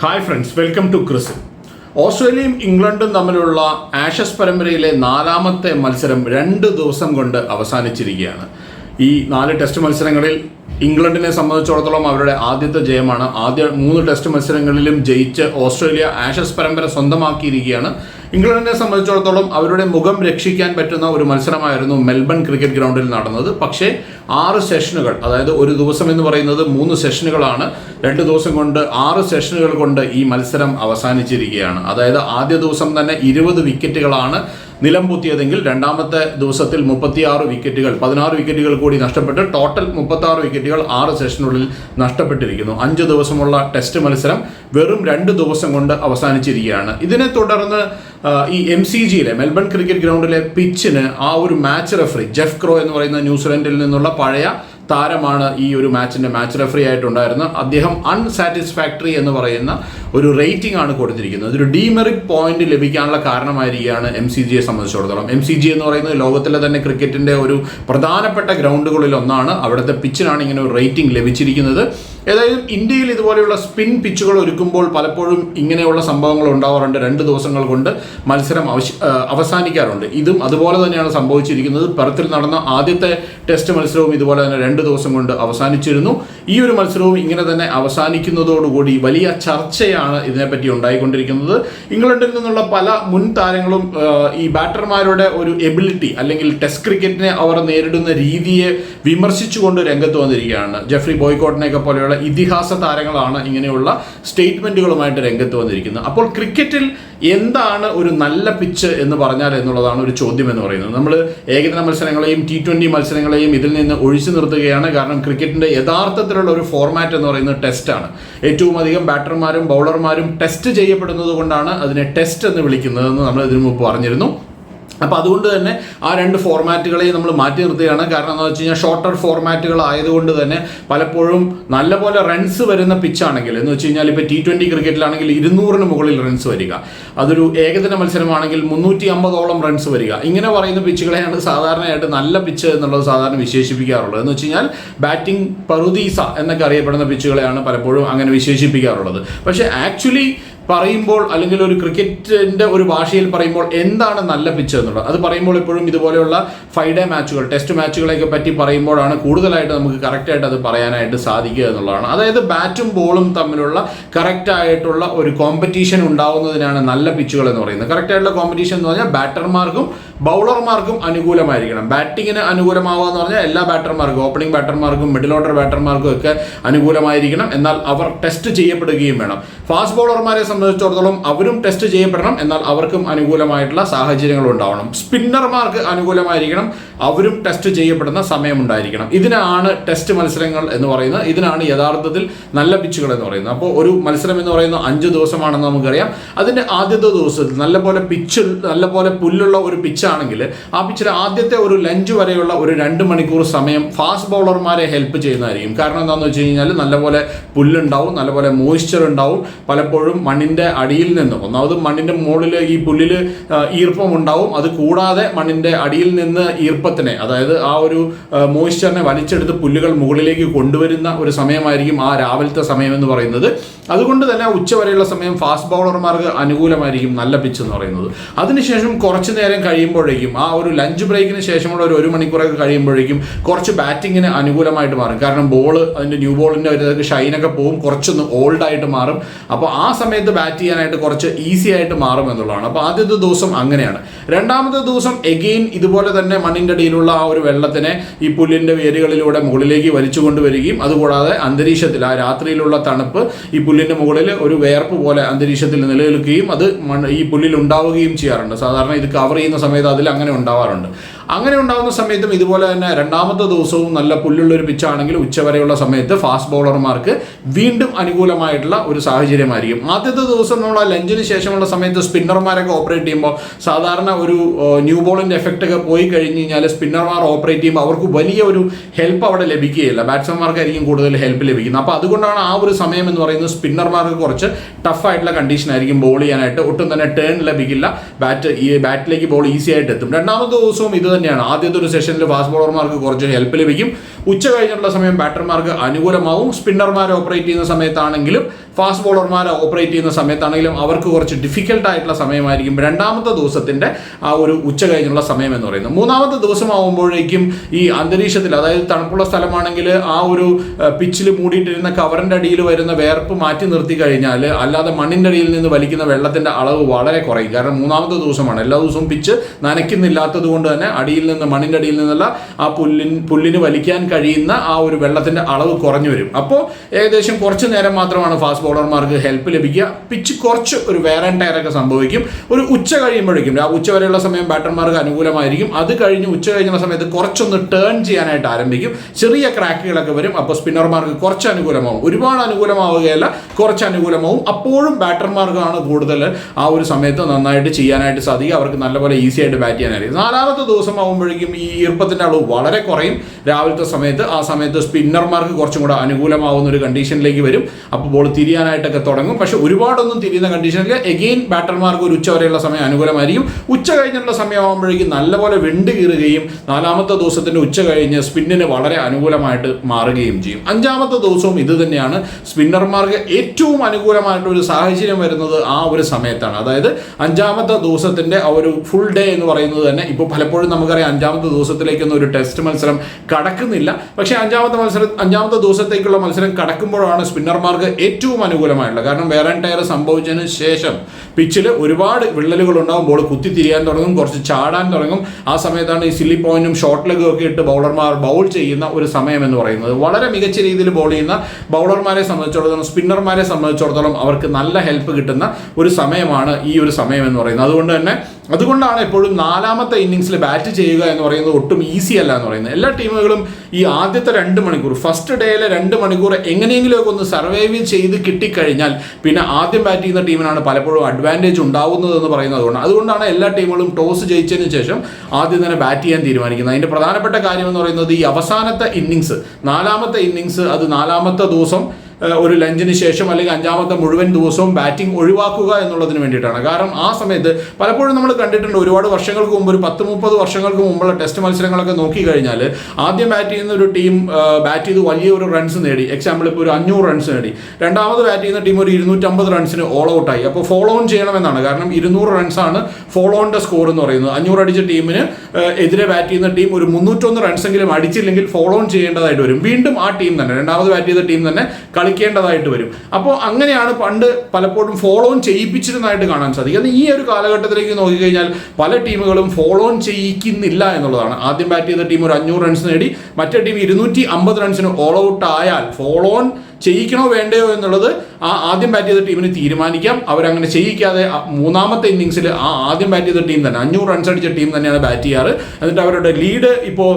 Hi friends welcome to ക്രിസ് ഓസ്ട്രേലിയയും ഇംഗ്ലണ്ടും തമ്മിലുള്ള ആഷസ് പരമ്പരയിലെ നാലാമത്തെ മത്സരം രണ്ട് ദിവസം കൊണ്ട് അവസാനിച്ചിരിക്കുകയാണ്. ഈ നാല് ടെസ്റ്റ് മത്സരങ്ങളിൽ ഇംഗ്ലണ്ടിനെ സംബന്ധിച്ചിടത്തോളം അവരുടെ ആദ്യത്തെ ജയമാണ്. ആദ്യ മൂന്ന് ടെസ്റ്റ് മത്സരങ്ങളിലും ജയിച്ച് ഓസ്ട്രേലിയ ആഷസ് പരമ്പര സ്വന്തമാക്കിയിരിക്കുകയാണ്. ഇംഗ്ലണ്ടിനെ സംബന്ധിച്ചിടത്തോളം അവരുടെ മുഖം രക്ഷിക്കാൻ പറ്റുന്ന ഒരു മത്സരമായിരുന്നു മെൽബൺ ക്രിക്കറ്റ് ഗ്രൗണ്ടിൽ നടന്നത്. പക്ഷേ ആറ് സെഷനുകൾ അതായത് ഒരു ദിവസം എന്ന് പറയുന്നത് മൂന്ന് സെഷനുകളാണ്. രണ്ട് ദിവസം കൊണ്ട് ആറ് സെഷനുകൾ കൊണ്ട് ഈ മത്സരം അവസാനിച്ചിരിക്കുകയാണ്. അതായത് ആദ്യ ദിവസം തന്നെ ഇരുപത് വിക്കറ്റുകളാണ് നിലം പൊത്തിയതെങ്കിൽ രണ്ടാമത്തെ ദിവസത്തിൽ മുപ്പത്തിയാറ് വിക്കറ്റുകൾ പതിനാറ് വിക്കറ്റുകൾ കൂടി നഷ്ടപ്പെട്ട് ടോട്ടൽ മുപ്പത്തി വിക്കറ്റുകൾ ആറ് സെഷനുള്ളിൽ നഷ്ടപ്പെട്ടിരിക്കുന്നു. അഞ്ച് ദിവസമുള്ള ടെസ്റ്റ് മത്സരം വെറും രണ്ട് ദിവസം കൊണ്ട് അവസാനിച്ചിരിക്കുകയാണ്. ഇതിനെ തുടർന്ന് ഈ എം സി ജിയിലെ മെൽബൺ ക്രിക്കറ്റ് ഗ്രൗണ്ടിലെ പിച്ചിന് ആ ഒരു മാച്ച് റെഫറി ജെഫ് ക്രോ എന്ന് പറയുന്ന ന്യൂസിലൻഡിൽ നിന്നുള്ള പഴയ താരമാണ് ഈ ഒരു മാച്ചിന്റെ മാച്ച് റെഫറി ആയിട്ടുണ്ടായിരുന്നത്. അദ്ദേഹം അൺസാറ്റിസ്ഫാക്ടറി എന്ന് പറയുന്ന ഒരു റേറ്റിംഗ് ആണ് കൊടുത്തിരിക്കുന്നത്. ഒരു ഡീമെറിറ്റ് പോയിന്റ് ലഭിക്കാനുള്ള കാരണമായിരിക്കുകയാണ് എം സി ജിയെ സംബന്ധിച്ചിടത്തോളം. എം സി ജി എന്ന് പറയുന്നത് ലോകത്തിലെ തന്നെ ക്രിക്കറ്റിന്റെ ഒരു പ്രധാനപ്പെട്ട ഗ്രൗണ്ടുകളിൽ ഒന്നാണ്. അവിടുത്തെ പിച്ചിനാണ് ഇങ്ങനെ ഒരു റേറ്റിംഗ് ലഭിച്ചിരിക്കുന്നത്. ഏതായാലും ഇന്ത്യയിൽ ഇതുപോലെയുള്ള സ്പിൻ പിച്ചുകൾ ഒരുക്കുമ്പോൾ പലപ്പോഴും ഇങ്ങനെയുള്ള സംഭവങ്ങൾ ഉണ്ടാവാറുണ്ട് രണ്ട് ദിവസങ്ങൾ കൊണ്ട് മത്സരം അവസാനിക്കാറുണ്ട്. ഇതും അതുപോലെ തന്നെയാണ് സംഭവിച്ചിരിക്കുന്നത്. പെർത്തിൽ നടന്ന ആദ്യത്തെ ടെസ്റ്റ് മത്സരവും ഇതുപോലെ തന്നെ രണ്ട് ദിവസം കൊണ്ട് അവസാനിച്ചിരുന്നു. ഈ ഒരു മത്സരവും ഇങ്ങനെ തന്നെ അവസാനിക്കുന്നതോടുകൂടി വലിയ ചർച്ചയാണ് ഇതിനെപ്പറ്റി ഉണ്ടായിക്കൊണ്ടിരിക്കുന്നത്. ഇംഗ്ലണ്ടിൽ നിന്നുള്ള പല മുൻ താരങ്ങളും ഈ ബാറ്റർമാരുടെ ഒരു എബിലിറ്റി അല്ലെങ്കിൽ ടെസ്റ്റ് ക്രിക്കറ്റിനെ അവർ നേരിടുന്ന രീതിയെ വിമർശിച്ചുകൊണ്ട് രംഗത്ത് വന്നിരിക്കുകയാണ്. ജെഫ്രി ബോയ്ക്കോട്ടിനെയൊക്കെ പോലെയുള്ള ഇതിഹാസ താരങ്ങളാണ് ഇങ്ങനെയുള്ള സ്റ്റേറ്റ്മെന്റുകളുമായിട്ട് രംഗത്ത് വന്നിരിക്കുന്നത്. അപ്പോൾ ക്രിക്കറ്റിൽ എന്താണ് ഒരു നല്ല പിച്ച് എന്ന് പറഞ്ഞാൽ എന്നുള്ളതാണ് ഒരു ചോദ്യം എന്ന് പറയുന്നത്. നമ്മൾ ഏകദിന മത്സരങ്ങളെയും ടി ട്വന്റി മത്സരങ്ങളെയും ഇതിൽ നിന്ന് ഒഴിച്ചു നിർത്തുകയാണ്. കാരണം ക്രിക്കറ്റിന്റെ യഥാർത്ഥത്തിലുള്ള ഒരു ഫോർമാറ്റ് എന്ന് പറയുന്നത് ടെസ്റ്റാണ് ഏറ്റവും അധികം ബാറ്റർമാരും ബൗളർമാരും ടെസ്റ്റ് ചെയ്യപ്പെടുന്നത് കൊണ്ടാണ് അതിനെ ടെസ്റ്റ് എന്ന് വിളിക്കുന്നതെന്ന് നമ്മൾ ഇതിനു മുമ്പ് പറഞ്ഞിരുന്നു. അപ്പോൾ അതുകൊണ്ട് തന്നെ ആ രണ്ട് ഫോർമാറ്റുകളെയും നമ്മൾ മാറ്റി നിർത്തുകയാണ്. കാരണം എന്താ വെച്ച് കഴിഞ്ഞാൽ ഷോർട്ടർ ഫോർമാറ്റുകൾ ആയതുകൊണ്ട് തന്നെ പലപ്പോഴും നല്ലപോലെ റൺസ് വരുന്ന പിച്ചാണെങ്കിൽ എന്ന് വെച്ച് കഴിഞ്ഞാൽ ഇപ്പോൾ ടി ട്വന്റി ക്രിക്കറ്റിലാണെങ്കിൽ ഇരുന്നൂറിന് മുകളിൽ റൺസ് വരിക. അതൊരു ഏകദിന മത്സരമാണെങ്കിൽ മുന്നൂറ്റി അമ്പതോളം റൺസ് വരിക. ഇങ്ങനെ പറയുന്ന പിച്ചുകളെയാണ് സാധാരണയായിട്ട് നല്ല പിച്ച് എന്നുള്ളത് സാധാരണ വിശേഷിപ്പിക്കാറുള്ളത്. എന്ന് വെച്ച് കഴിഞ്ഞാൽ ബാറ്റിംഗ് പറുദീസ എന്നൊക്കെ അറിയപ്പെടുന്ന പിച്ചുകളെയാണ് പലപ്പോഴും അങ്ങനെ വിശേഷിപ്പിക്കാറുള്ളത്. പക്ഷേ ആക്ച്വലി പറയുമ്പോൾ അല്ലെങ്കിൽ ഒരു ക്രിക്കറ്റിന്റെ ഒരു ഭാഷയിൽ പറയുമ്പോൾ എന്താണ് നല്ല പിച്ച് എന്നുള്ളത്. അത് പറയുമ്പോൾ എപ്പോഴും ഇതുപോലെയുള്ള ഫൈവ് ഡേ മാച്ചുകൾ ടെസ്റ്റ് മാച്ചുകളെയൊക്കെ പറ്റി പറയുമ്പോഴാണ് കൂടുതലായിട്ട് നമുക്ക് കറക്റ്റായിട്ട് അത് പറയാനായിട്ട് സാധിക്കുക എന്നുള്ളതാണ്. അതായത് ബാറ്റും ബോളും തമ്മിലുള്ള കറക്റ്റായിട്ടുള്ള ഒരു കോമ്പറ്റീഷൻ ഉണ്ടാവുന്നതിനാണ് നല്ല പിച്ചുകൾ എന്ന് പറയുന്നത്. കറക്റ്റായിട്ടുള്ള കോമ്പറ്റീഷൻ എന്ന് പറഞ്ഞാൽ ബാറ്റർമാർക്കും ബൗളർമാർക്കും അനുകൂലമായിരിക്കണം. ബാറ്റിങ്ങിന് അനുകൂലമാവുക എന്ന് പറഞ്ഞാൽ എല്ലാ ബാറ്റർമാർക്കും ഓപ്പണിംഗ് ബാറ്റർമാർക്കും മിഡിൽ ഓർഡർ ബാറ്റർമാർക്കും ഒക്കെ അനുകൂലമായിരിക്കണം. എന്നാൽ അവർ ടെസ്റ്റ് ചെയ്യപ്പെടുകയും വേണം. ഫാസ്റ്റ് ബൗളർമാരെ സംബന്ധിച്ചിടത്തോളം അവരും ടെസ്റ്റ് ചെയ്യപ്പെടണം. എന്നാൽ അവർക്കും അനുകൂലമായിട്ടുള്ള സാഹചര്യങ്ങൾ ഉണ്ടാവണം. സ്പിന്നർമാർക്ക് അനുകൂലമായിരിക്കണം. അവരും ടെസ്റ്റ് ചെയ്യപ്പെടുന്ന സമയമുണ്ടായിരിക്കണം. ഇതിനാണ് ടെസ്റ്റ് മത്സരങ്ങൾ എന്ന് പറയുന്നത്. ഇതിനാണ് യഥാർത്ഥത്തിൽ നല്ല പിച്ചുകൾ എന്ന് പറയുന്നത്. അപ്പോൾ ഒരു മത്സരം എന്ന് പറയുന്നത് അഞ്ച് ദിവസമാണെന്ന് നമുക്കറിയാം. അതിന്റെ ആദ്യത്തെ ദിവസത്തിൽ നല്ലപോലെ പിച്ച് നല്ലപോലെ പുല്ലുള്ള ഒരു പിച്ചാണെങ്കിൽ ആ പിച്ചിൽ ആദ്യത്തെ ഒരു ലഞ്ച് വരെയുള്ള ഒരു രണ്ട് മണിക്കൂർ സമയം ഫാസ്റ്റ് ബൗളർമാരെ ഹെൽപ്പ് ചെയ്യുന്നതായിരിക്കും. കാരണം എന്താണെന്ന് വെച്ച് കഴിഞ്ഞാൽ നല്ലപോലെ പുല്ലുണ്ടാവും നല്ലപോലെ മോയ്സ്ചർ ഉണ്ടാവും. പലപ്പോഴും മണ്ണിന്റെ അടിയിൽ നിന്ന് ഒന്നാമത് മണ്ണിന്റെ മുകളിൽ ഈ പുല്ലിൽ ഈർപ്പം ഉണ്ടാവും. അത് കൂടാതെ മണ്ണിന്റെ അടിയിൽ നിന്ന് ഈർപ്പത്തിനെ അതായത് ആ ഒരു മോയ്സ്ചറിനെ വലിച്ചെടുത്ത് പുല്ലുകൾ മുകളിലേക്ക് കൊണ്ടുവരുന്ന ഒരു സമയമായിരിക്കും ആ രാവിലത്തെ സമയം എന്ന് പറയുന്നത്. അതുകൊണ്ട് തന്നെ ഉച്ചവരെയുള്ള സമയം ഫാസ്റ്റ് ബൗളർമാർക്ക് അനുകൂലമായിരിക്കും നല്ല പിച്ച് എന്ന് പറയുന്നത്. അതിനുശേഷം കുറച്ച് നേരം കഴിയുമ്പോഴേക്കും ആ ഒരു ലഞ്ച് ബ്രേക്കിന് ശേഷമുള്ള ഒരു ഒരു മണിക്കൂറൊക്കെ കഴിയുമ്പോഴേക്കും കുറച്ച് ബാറ്റിങ്ങിന് അനുകൂലമായിട്ട് മാറും. കാരണം ബോൾ അതിന്റെ ന്യൂ ബോളിന്റെ ഒരു ഷൈനൊക്കെ പോകും കുറച്ചൊന്ന് ഓൾഡായിട്ട് മാറും. അപ്പോൾ ആ സമയത്ത് ബാറ്റ് ചെയ്യാനായിട്ട് കുറച്ച് ഈസി ആയിട്ട് മാറും എന്നുള്ളതാണ്. അപ്പോൾ ആദ്യത്തെ ദിവസം അങ്ങനെയാണ്. രണ്ടാമത്തെ ദിവസം എഗെയിൻ ഇതുപോലെ തന്നെ മണ്ണിന്റെ അടിയിലുള്ള ആ ഒരു വെള്ളത്തിനെ ഈ പുല്ലിന്റെ വേരുകളിലൂടെ മുകളിലേക്ക് വലിച്ചു കൊണ്ടുവരികയും അതുകൂടാതെ അന്തരീക്ഷത്തിൽ ആ രാത്രിയിലുള്ള തണുപ്പ് ഈ പുല്ലിന്റെ മുകളിൽ ഒരു വേർപ്പ് പോലെ അന്തരീക്ഷത്തിൽ നിലനിൽക്കുകയും അത് ഈ പുല്ലിൽ ഉണ്ടാവുകയും ചെയ്യാറുണ്ട്. സാധാരണ ഇത് കവർ ചെയ്യുന്ന സമയത്ത് അതിൽ അങ്ങനെ ഉണ്ടാവാറുണ്ട്. അങ്ങനെ ഉണ്ടാകുന്ന സമയത്തും ഇതുപോലെ തന്നെ രണ്ടാമത്തെ ദിവസവും നല്ല പുല്ലുള്ള ഒരു പിച്ചാണെങ്കിൽ ഉച്ചവരെയുള്ള സമയത്ത് ഫാസ്റ്റ് ബോളർമാർക്ക് വീണ്ടും അനുകൂലമായിട്ടുള്ള ഒരു സാഹചര്യമായിരിക്കും. ആദ്യത്തെ ദിവസം നമ്മൾ ലഞ്ചിന് ശേഷമുള്ള സമയത്ത് സ്പിന്നർമാരൊക്കെ ഓപ്പറേറ്റ് ചെയ്യുമ്പോൾ സാധാരണ ഒരു ന്യൂ ബോളിന്റെ എഫക്റ്റ് ഒക്കെ പോയി കഴിഞ്ഞ് കഴിഞ്ഞാൽ സ്പിന്നർമാർ ഓപ്പറേറ്റ് ചെയ്യുമ്പോൾ അവർക്ക് വലിയ ഒരു ഹെൽപ്പ് അവിടെ ലഭിക്കുകയില്ല. ബാറ്റ്സ്മാൻമാർക്കായിരിക്കും കൂടുതൽ ഹെൽപ്പ് ലഭിക്കുന്നത്. അപ്പോൾ അതുകൊണ്ടാണ് ആ ഒരു സമയം എന്ന് പറയുന്നത് സ്പിന്നർമാർക്ക് കുറച്ച് ടഫ് ആയിട്ടുള്ള കണ്ടീഷൻ ആയിരിക്കും ബോൾ ചെയ്യാനായിട്ട്. ഒട്ടും തന്നെ ടേൺ ലഭിക്കില്ല. ബാറ്റ് ഈ ബാറ്റിലേക്ക് ബോൾ ഈസി ആയിട്ട് എത്തും. രണ്ടാമത്തെ ദിവസവും ഇത് തന്നെയാണ്. ആദ്യത്തെ ഒരു സെഷനിൽ ഫാസ്റ്റ് ബോളർമാർക്ക് കുറച്ച് ഹെൽപ്പ് ലഭിക്കും. ഉച്ച കഴിഞ്ഞിട്ടുള്ള സമയം ബാറ്റർമാർക്ക് അനുകൂലമാവും. സ്പിന്നർമാർ ഓപ്പറേറ്റ് ചെയ്യുന്ന സമയത്താണെങ്കിലും ഫാസ്റ്റ് ബോളർമാർ ഓപ്പറേറ്റ് ചെയ്യുന്ന സമയത്താണെങ്കിലും അവർക്ക് കുറച്ച് ഡിഫിക്കൽട്ട് ആയിട്ടുള്ള സമയമായിരിക്കും രണ്ടാമത്തെ ദിവസത്തിന്റെ ആ ഒരു ഉച്ച കഴിഞ്ഞുള്ള സമയം എന്ന് പറയുന്നത്. മൂന്നാമത്തെ ദിവസമാകുമ്പോഴേക്കും ഈ അന്തരീക്ഷത്തിൽ അതായത് തണുപ്പുള്ള സ്ഥലമാണെങ്കിൽ ആ ഒരു പിച്ചിൽ മൂടിയിട്ടിരുന്ന കവറിന്റെ അടിയിൽ വരുന്ന വേർപ്പ് മാറ്റി നിർത്തി കഴിഞ്ഞാൽ അല്ലാതെ മണ്ണിന്റെ അടിയിൽ നിന്ന് വലിക്കുന്ന വെള്ളത്തിന്റെ അളവ് വളരെ കുറയും. കാരണം മൂന്നാമത്തെ ദിവസമാണ്. എല്ലാ ദിവസവും പിച്ച് നനയ്ക്കുന്നില്ലാത്തത് കൊണ്ട് തന്നെ അടിയിൽ നിന്ന് മണ്ണിന്റെ അടിയിൽ നിന്നുള്ള ആ പുല്ലിൻ പുല്ലിന് വലിക്കാൻ കഴിയുന്ന ആ ഒരു വെള്ളത്തിന്റെ അളവ് കുറഞ്ഞു വരും. അപ്പോൾ ഏകദേശം കുറച്ച് നേരം മാത്രമാണ് ഫാസ്റ്റ് ബോളർമാർക്ക് ഹെൽപ്പ് ലഭിക്കുക. പിച്ച് കുറച്ച് ഒരു വേറെ ടയറൊക്കെ സംഭവിക്കും. ഒരു ഉച്ച കഴിയുമ്പോഴേക്കും ഉച്ച വരെയുള്ള സമയം ബാറ്റർമാർക്ക് അനുകൂലമായിരിക്കും. അത് കഴിഞ്ഞ് ഉച്ച കഴിഞ്ഞുള്ള സമയത്ത് കുറച്ചൊന്ന് ടേൺ ചെയ്യാനായിട്ട് ആരംഭിക്കും. ചെറിയ ക്രാക്കുകളൊക്കെ വരും. അപ്പോൾ സ്പിന്നർമാർക്ക് കുറച്ച് അനുകൂലമാവും. ഒരുപാട് അനുകൂലമാവുകയല്ല കുറച്ച് അനുകൂലമാവും. അപ്പോഴും ബാറ്റർമാർക്കാണ് കൂടുതൽ ആ ഒരു സമയത്ത് നന്നായിട്ട് ചെയ്യാനായിട്ട് സാധിക്കുക. അവർക്ക് നല്ലപോലെ ഈസി ആയിട്ട് ബാറ്റ് ചെയ്യാനായിരിക്കും. നാലാമത്തെ ദിവസം ആകുമ്പോഴേക്കും ഈ ഈർപ്പത്തിന്റെ അളവ് വളരെ കുറയും. രാവിലത്തെ സമയത്ത് ആ സമയത്ത് സ്പിന്നർമാർക്ക് കുറച്ചും കൂടെ അനുകൂലമാവുന്ന ഒരു കണ്ടീഷനിലേക്ക് വരും. അപ്പോൾ ബോൾ തിരിയാനായിട്ടൊക്കെ തുടങ്ങും. പക്ഷെ ഒരുപാടൊന്നും തിരിയുന്ന കണ്ടീഷനിൽ എഗെയിൻ ബാറ്റർമാർക്ക് ഒരു ഉച്ച വരെയുള്ള സമയം അനുകൂലമായിരിക്കും. ഉച്ച കഴിഞ്ഞിട്ടുള്ള സമയമാകുമ്പോഴേക്കും നല്ലപോലെ വെണ്ട് കീറുകയും നാലാമത്തെ ദിവസത്തിന്റെ ഉച്ച കഴിഞ്ഞ് സ്പിന്നിന് വളരെ അനുകൂലമായിട്ട് മാറുകയും ചെയ്യും. അഞ്ചാമത്തെ ദിവസവും ഇത് തന്നെയാണ്. സ്പിന്നർമാർക്ക് ഏറ്റവും അനുകൂലമായിട്ടുള്ള ഒരു സാഹചര്യം വരുന്നത് ആ ഒരു സമയത്താണ്. അതായത് അഞ്ചാമത്തെ ദിവസത്തിന്റെ ആ ഒരു ഫുൾ ഡേ എന്ന് പറയുന്നത് തന്നെ ഇപ്പോൾ പലപ്പോഴും നമുക്കറിയാം അഞ്ചാമത്തെ ദിവസത്തിലേക്കൊന്നും ഒരു ടെസ്റ്റ് മത്സരം കടക്കുന്നില്ല. പക്ഷേ അഞ്ചാമത്തെ മത്സരം അഞ്ചാമത്തെ ദിവസത്തേക്കുള്ള മത്സരം കടക്കുമ്പോഴാണ് സ്പിന്നർമാർക്ക് ഏറ്റവും അനുകൂലമായിട്ടുള്ളത് കാരണം വേറെ ടയർ സംഭവിച്ചതിന് ശേഷം പിച്ചിൽ ഒരുപാട് വിള്ളലുകൾ ഉണ്ടാകും ബോൾ കുത്തി തിരിയാൻ തുടങ്ങും കുറച്ച് ചാടാൻ തുടങ്ങും. ആ സമയത്താണ് ഈ സില്ലി പോയിന്റും ഷോർട്ട് ലെഗും ഒക്കെ ഇട്ട് ബൗളർമാർ ബൗൾ ചെയ്യുന്ന ഒരു സമയം എന്ന് പറയുന്നത്. വളരെ മികച്ച രീതിയിൽ ബോൾ ചെയ്യുന്ന ബൗളർമാരെ സംബന്ധിച്ചിടത്തോളം സ്പിന്നർമാരെ സംബന്ധിച്ചിടത്തോളം അവർക്ക് നല്ല ഹെൽപ്പ് കിട്ടുന്ന ഒരു സമയമാണ് ഈ ഒരു സമയം എന്ന് പറയുന്നത്. അതുകൊണ്ട് തന്നെ അതുകൊണ്ടാണ് എപ്പോഴും നാലാമത്തെ ഇന്നിങ്സിൽ ബാറ്റ് ചെയ്യുക എന്ന് പറയുന്നത് ഒട്ടും ഈസി അല്ല എന്ന് പറയുന്നത്. എല്ലാ ടീമുകളും ഈ ആദ്യത്തെ രണ്ട് മണിക്കൂർ ഫസ്റ്റ് ഡേയിലെ രണ്ട് മണിക്കൂർ എങ്ങനെയെങ്കിലുമൊക്കെ ഒന്ന് സർവൈവ് ചെയ്ത് കിട്ടിക്കഴിഞ്ഞാൽ പിന്നെ ആദ്യം ബാറ്റ് ചെയ്യുന്ന ടീമിനാണ് പലപ്പോഴും അഡ്വാന്റേജ് ഉണ്ടാവുന്നത് എന്ന് പറയുന്നത് അതുകൊണ്ട് അതുകൊണ്ടാണ് എല്ലാ ടീമുകളും ടോസ് ജയിച്ചതിന് ശേഷം ആദ്യം തന്നെ ബാറ്റ് ചെയ്യാൻ തീരുമാനിക്കുന്നത്. അതിന്റെ പ്രധാനപ്പെട്ട കാര്യം എന്ന് പറയുന്നത് ഈ അവസാനത്തെ ഇന്നിങ്സ് നാലാമത്തെ ഇന്നിങ്സ് അത് നാലാമത്തെ ദിവസം ഒരു ലഞ്ചിന് ശേഷം അല്ലെങ്കിൽ അഞ്ചാമത്തെ മുഴുവൻ ദിവസവും ബാറ്റിംഗ് ഒഴിവാക്കുക എന്നുള്ളതിന് വേണ്ടിയിട്ടാണ്. കാരണം ആ സമയത്ത് പലപ്പോഴും നമ്മൾ കണ്ടിട്ടുണ്ട് ഒരുപാട് വർഷങ്ങൾക്ക് മുമ്പ് ഒരു പത്ത് മുപ്പത് വർഷങ്ങൾക്ക് മുമ്പുള്ള ടെസ്റ്റ് മത്സരങ്ങളൊക്കെ നോക്കി കഴിഞ്ഞാൽ ആദ്യം ബാറ്റ് ചെയ്യുന്ന ഒരു ടീം ബാറ്റ് ചെയ്ത് വലിയ ഒരു റൺസ് നേടി. എക്സാമ്പിൾ ഇപ്പോൾ ഒരു അഞ്ഞൂറ് റൺസ് നേടി. രണ്ടാമത് ബാറ്റ് ചെയ്യുന്ന ടീം ഒരു ഇരുന്നൂറ്റമ്പത് റൺസിന് ഓൾ ഔട്ടായി അപ്പോൾ ഫോളോ ഓൺ ചെയ്യണമെന്നാണ്. കാരണം ഇരുന്നൂറ് റൺസാണ് ഫോളോ ഓണിന്റെ സ്കോർ എന്ന് പറയുന്നത്. അഞ്ഞൂറ് അടിച്ച ടീമിന് എതിരെ ബാറ്റ് ചെയ്യുന്ന ടീം ഒരു മുന്നൂറ്റൊന്ന് റൺസെങ്കിലും അടിച്ചില്ലെങ്കിൽ ഫോളോ ഓൺ ചെയ്യേണ്ടതായിട്ട് വരും. വീണ്ടും ആ ടീം തന്നെ രണ്ടാമത് ബാറ്റ് ചെയ്ത ടീം തന്നെ കളിക്കേണ്ടതായിട്ട് വരും. അപ്പോൾ അങ്ങനെയാണ് പണ്ട് പലപ്പോഴും ഫോളോ ഓൺ ചെയ്യിപ്പിച്ചിരുന്നതായിട്ട് കാണാൻ സാധിക്കും. അത് ഈ ഒരു കാലഘട്ടത്തിലേക്ക് നോക്കിക്കഴിഞ്ഞാൽ പല ടീമുകളും ഫോളോ ഓൺ ചെയ്യിക്കുന്നില്ല എന്നുള്ളതാണ്. ആദ്യം ബാറ്റ് ചെയ്ത ടീം ഒരു അഞ്ഞൂറ് റൺസ് നേടി മറ്റേ ടീം ഇരുന്നൂറ്റി അമ്പത് റൺസിന് ഓൾ ഔട്ട് ആയാൽ ഫോളോ ഓൺ ചെയ്യിക്കണോ വേണ്ടയോ എന്നുള്ളത് ആ ആദ്യം ബാറ്റ് ചെയ്ത ടീമിന് തീരുമാനിക്കാം. അവരങ്ങനെ ചെയ്യിക്കാതെ മൂന്നാമത്തെ ഇന്നിങ്സിൽ ആ ആദ്യം ബാറ്റ് ചെയ്ത ടീം തന്നെ അഞ്ഞൂറ് റൺസ് അടിച്ച ടീം തന്നെയാണ് ബാറ്റ് ചെയ്യാറ്. എന്നിട്ട് അവരുടെ ലീഡ് ഇപ്പോൾ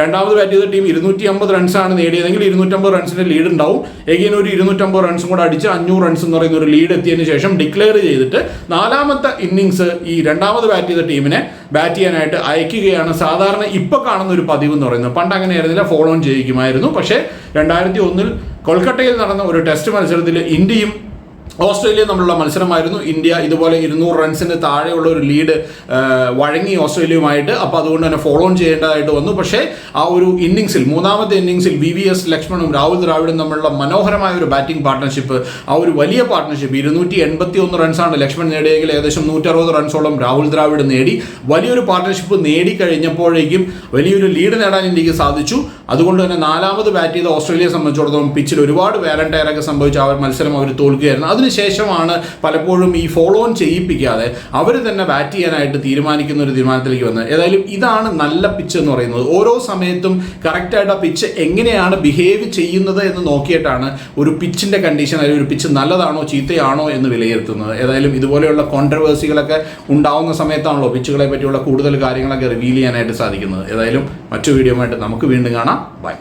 രണ്ടാമത് ബാറ്റ് ചെയ്ത ടീം ഇരുന്നൂറ്റി അമ്പത് റൺസാണ് നേടിയതെങ്കിൽ ഇരുന്നൂറ്റമ്പത് റൺസിന്റെ ലീഡ് ഉണ്ടാവും. എഗെയിൻ ഒരു ഇരുന്നൂറ്റമ്പത് റൺസും കൂടെ അടിച്ച് അഞ്ഞൂറ് റൺസ് എന്ന് പറയുന്ന ഒരു ലീഡ് എത്തിയതിന് ശേഷം ഡിക്ലെയർ ചെയ്തിട്ട് നാലാമത്തെ ഇന്നിങ്സ് ഈ രണ്ടാമത് ബാറ്റ് ചെയ്ത ടീമിനെ ബാറ്റ് ചെയ്യാനായിട്ട് അയക്കുകയാണ് സാധാരണ ഇപ്പോൾ കാണുന്ന ഒരു പതിവ് എന്ന് പറയുന്നത്. പണ്ട് അങ്ങനെയായിരുന്നില്ല ഫോളോ ഓൺ ചെയ്യിക്കുമായിരുന്നു പക്ഷേ രണ്ടായിരത്തി ഒന്നിൽ കൊൽക്കട്ടയിൽ നടന്ന ഒരു ടെസ്റ്റ് മത്സരത്തിൽ ഇന്ത്യയും ഓസ്ട്രേലിയ തമ്മിലുള്ള മത്സരമായിരുന്നു. ഇന്ത്യ ഇതുപോലെ ഇരുന്നൂറ് റൺസിന് താഴെയുള്ള ഒരു ലീഡ് വഴങ്ങി ഓസ്ട്രേലിയയുമായിട്ട്. അപ്പോൾ അതുകൊണ്ട് തന്നെ ഫോളോ ഓൺ ചെയ്യേണ്ടതായിട്ട് വന്നു. പക്ഷേ ആ ഒരു ഇന്നിങ്സിൽ മൂന്നാമത്തെ ഇന്നിങ്സിൽ വി വി എസ് ലക്ഷ്മണും രാഹുൽ ദ്രാവിഡും തമ്മിലുള്ള മനോഹരമായ ഒരു ബാറ്റിംഗ് പാർട്ട്ണർഷിപ്പ് ആ ഒരു വലിയ പാർട്ട്ണർഷിപ്പ് ഇരുന്നൂറ്റി എൺപത്തി ഒന്ന് റൺസാണ് ലക്ഷ്മൺ നേടിയെങ്കിൽ ഏകദേശം നൂറ്ററുപത് റൺസോളം രാഹുൽ ദ്രാവിഡ് നേടി. വലിയൊരു പാർട്ട്ണർഷിപ്പ് നേടിക്കഴിഞ്ഞപ്പോഴേക്കും വലിയൊരു ലീഡ് നേടാൻ ഇന്ത്യയ്ക്ക് സാധിച്ചു. അതുകൊണ്ട് തന്നെ നാലാമത് ബാറ്റ് ചെയ്ത ഓസ്ട്രേലിയയെ സംബന്ധിച്ചിടത്തോളം പിച്ചിൽ ഒരുപാട് വേലണ്ടയറൊക്കെ സംഭവിച്ച ആ ഒരു മത്സരം അവർ തോൽക്കുകയായിരുന്നു. അതിനുശേഷമാണ് പലപ്പോഴും ഈ ഫോളോ ഓൺ ചെയ്യിപ്പിക്കാതെ അവർ തന്നെ ബാറ്റ് ചെയ്യാനായിട്ട് തീരുമാനിക്കുന്ന ഒരു തീരുമാനത്തിലേക്ക് വന്നത്. ഏതായാലും ഇതാണ് നല്ല പിച്ച് എന്ന് പറയുന്നത്. ഓരോ സമയത്തും കറക്റ്റായിട്ട് ആ പിച്ച് എങ്ങനെയാണ് ബിഹേവ് ചെയ്യുന്നത് എന്ന് നോക്കിയിട്ടാണ് ഒരു പിച്ചിന്റെ കണ്ടീഷൻ അല്ലെങ്കിൽ ഒരു പിച്ച് നല്ലതാണോ ചീത്തയാണോ എന്ന് വിലയിരുത്തുന്നത്. ഏതായാലും ഇതുപോലെയുള്ള കോൺട്രവേഴ്സികളൊക്കെ ഉണ്ടാവുന്ന സമയത്താണല്ലോ പിച്ചുകളെ പറ്റിയുള്ള കൂടുതൽ കാര്യങ്ങളൊക്കെ റിവീൽ ചെയ്യാനായിട്ട് സാധിക്കുന്നത്. ഏതായാലും മറ്റു വീഡിയോ നമുക്ക് വീണ്ടും കാണാം. ബൈ